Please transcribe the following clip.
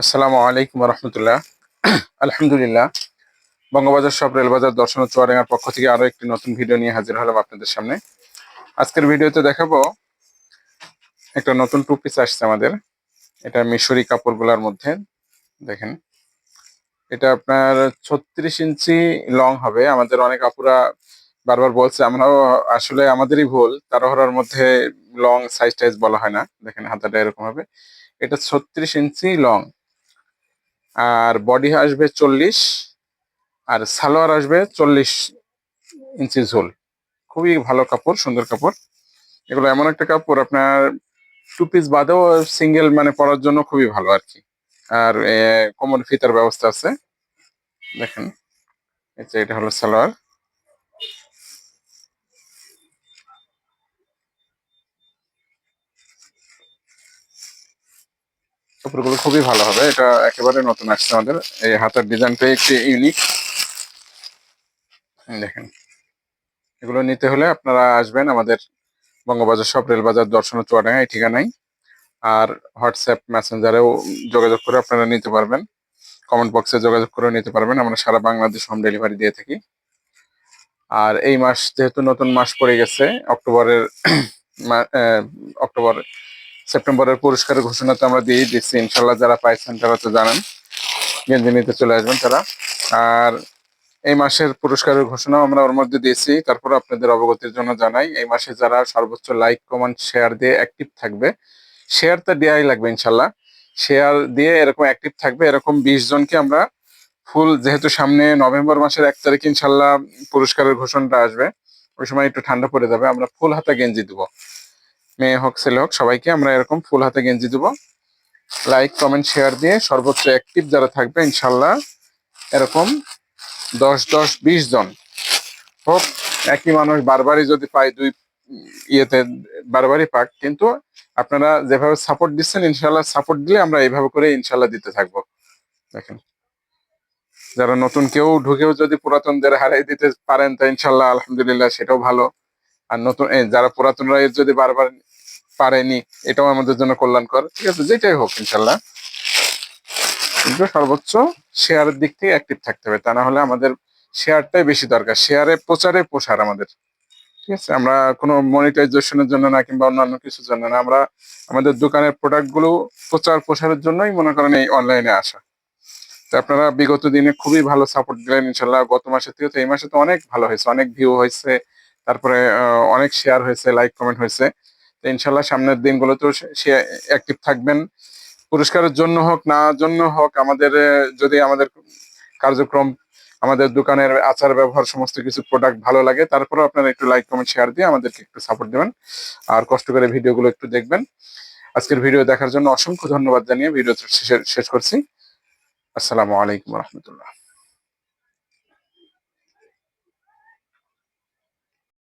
আসসালামু আলাইকুম রহমতুল্লাহ। আলহামদুলিল্লাহ। বঙ্গবাজার সব রেলবাজার দর্শন ও পক্ষ থেকে আরও একটি নতুন ভিডিও নিয়ে হাজির হলাম আপনাদের সামনে। আজকের ভিডিওতে দেখাবো একটা নতুন টু পিস আসছে আমাদের। এটা মিশরি কাপড়গুলোর মধ্যে। দেখেন। এটা আপনার ছত্রিশ ইঞ্চি লং হবে। আমাদের অনেক আপুরা বারবার বলছে, আমরাও আসলে আমাদেরই ভুল। তারহরার মধ্যে লং সাইজ টাইজ বলা হয় না। দেখেন, হাতাটা এরকম হবে। এটা ছত্রিশ ইঞ্চি লং আর বডি আসবে চল্লিশ, আর সালোয়ার আসবে চল্লিশ ইঞ্চি ঝোল খুবই ভালো কাপড়, সুন্দর কাপড়। এগুলো এমন একটা কাপড় আপনার টু পিস বাদেও সিঙ্গেল মানে পরার জন্য খুবই ভালো আর কি। আর কোমর ফিতার ব্যবস্থা আছে। দেখেন এটা হলো সালোয়ার। কাপড়গুলো খুবই ভালো হবে। এটা একেবারে নতুন আসছে আমাদের। এই হাতের ডিজাইনটা একটু ইউনিক দেখেন। এগুলো নিতে হলে আপনারা আসবেন আমাদের বঙ্গবাজার সব রেলবাজার, দর্শন চুয়াডাঙ্গা, এই ঠিকানায়। আর হোয়াটসঅ্যাপ মেসেঞ্জারেও যোগাযোগ করে আপনারা নিতে পারবেন। কমেন্ট বক্সে যোগাযোগ করে নিতে পারবেন। আমরা সারা বাংলাদেশ হোম ডেলিভারি দিয়ে থাকি। আর এই মাস যেহেতু নতুন মাস পড়ে গেছে, অক্টোবরের অক্টোবর সেপ্টেম্বরের পুরস্কারের ঘোষণা তো আমরা দিয়ে দিচ্ছি। ইনশাল্লাহ যারা পাইছেন তারা তো জানেন, গেঞ্জি নিতে চলে আসবেন তারা। আর এই মাসের পুরস্কারের ঘোষণা আমরা ওর মধ্যে দিয়েছি। তারপর আপনাদের অবগতির জন্য জানাই, এই মাসে যারা সর্বোচ্চ লাইক, কমেন্ট, শেয়ার দিয়ে অ্যাক্টিভ থাকবে, শেয়ার তো দেওয়াই লাগবে ইনশাল্লাহ শেয়ার দিয়ে এরকম অ্যাক্টিভ থাকবে, এরকম বিশ জনকে আমরা ফুল, যেহেতু সামনে নভেম্বর মাসের এক তারিখ ইনশাল্লাহ পুরস্কারের ঘোষণাটা আসবে, ওই সময় একটু ঠান্ডা পড়ে যাবে, আমরা ফুল হাতা গেঞ্জি দেবো। মেয়ে হোক, ছেলে হোক, সবাইকে আমরা এরকম ফুল হাতে গেঞ্জি দেবো। লাইক কমেন্ট শেয়ার দিয়ে সর্বোচ্চ অ্যাক্টিভ যারা থাকবে, ইনশাল্লাহ এরকম দশ দশ, বিশ জন। হোক, একই মানুষ বারবারই যদি পায় দুই ইয়েতে, বারবারই পাক, কিন্তু আপনারা যেভাবে সাপোর্ট দিচ্ছেন, ইনশাল্লাহ সাপোর্ট দিলে আমরা এইভাবে করে ইনশাল্লাহ দিতে থাকব। দেখেন। যারা নতুন কেউ ঢুকেও যদি পুরাতনদের হারাই দিতে পারেন, তা ইনশাল্লাহ আলহামদুলিল্লাহ সেটাও ভালো। আর নতুন যারা পুরাতনরা যদি বারবার পারেনি, এটাও আমাদের জন্য কল্যাণকর। ঠিক আছে, যেটাই হোক, ইনশাল্লাহ। কিন্তু সর্বোচ্চ শেয়ারের দিক থেকে অ্যাক্টিভ থাকতে হবে, তা না হলে আমাদের শেয়ারটাই বেশি দরকার। শেয়ারে প্রচারে প্রসার আমাদের। ঠিক আছে, আমরা কোনো মনিটাইজেশনের জন্য না কিংবা অন্যান্য কিছুর জন্য না, আমরা আমাদের দোকানের প্রোডাক্টগুলো প্রচার প্রসারের জন্যই মনে করেন এই অনলাইনে আসা। তো আপনারা বিগত দিনে খুবই ভালো সাপোর্ট দিলেন, ইনশাল্লাহ। গত মাসের থেকে তো এই মাসে তো অনেক ভালো হয়েছে, অনেক ভিউ হয়েছে, তারপরে অনেক শেয়ার হয়েছে লাইক কমেন্ট হয়েছে। ইনশাল্লাহ সামনের দিনগুলোতেও সে অ্যাক্টিভ থাকবেন। পুরস্কারের জন্য হোক, না জন্য হোক, আমাদের যদি আমাদের কার্যক্রম, আমাদের দোকানের আচার ব্যবহার সমস্ত কিছু প্রোডাক্ট ভালো লাগে তারপরে আপনারা একটু লাইক কমেন্ট শেয়ার দিয়ে আমাদেরকে একটু সাপোর্ট দেবেন। আর কষ্ট করে ভিডিওগুলো একটু দেখবেন। আজকের ভিডিও দেখার জন্য অসংখ্য ধন্যবাদ জানিয়ে ভিডিও শেষ করছি। আসসালামু আলাইকুম রহমতুল্লাহ।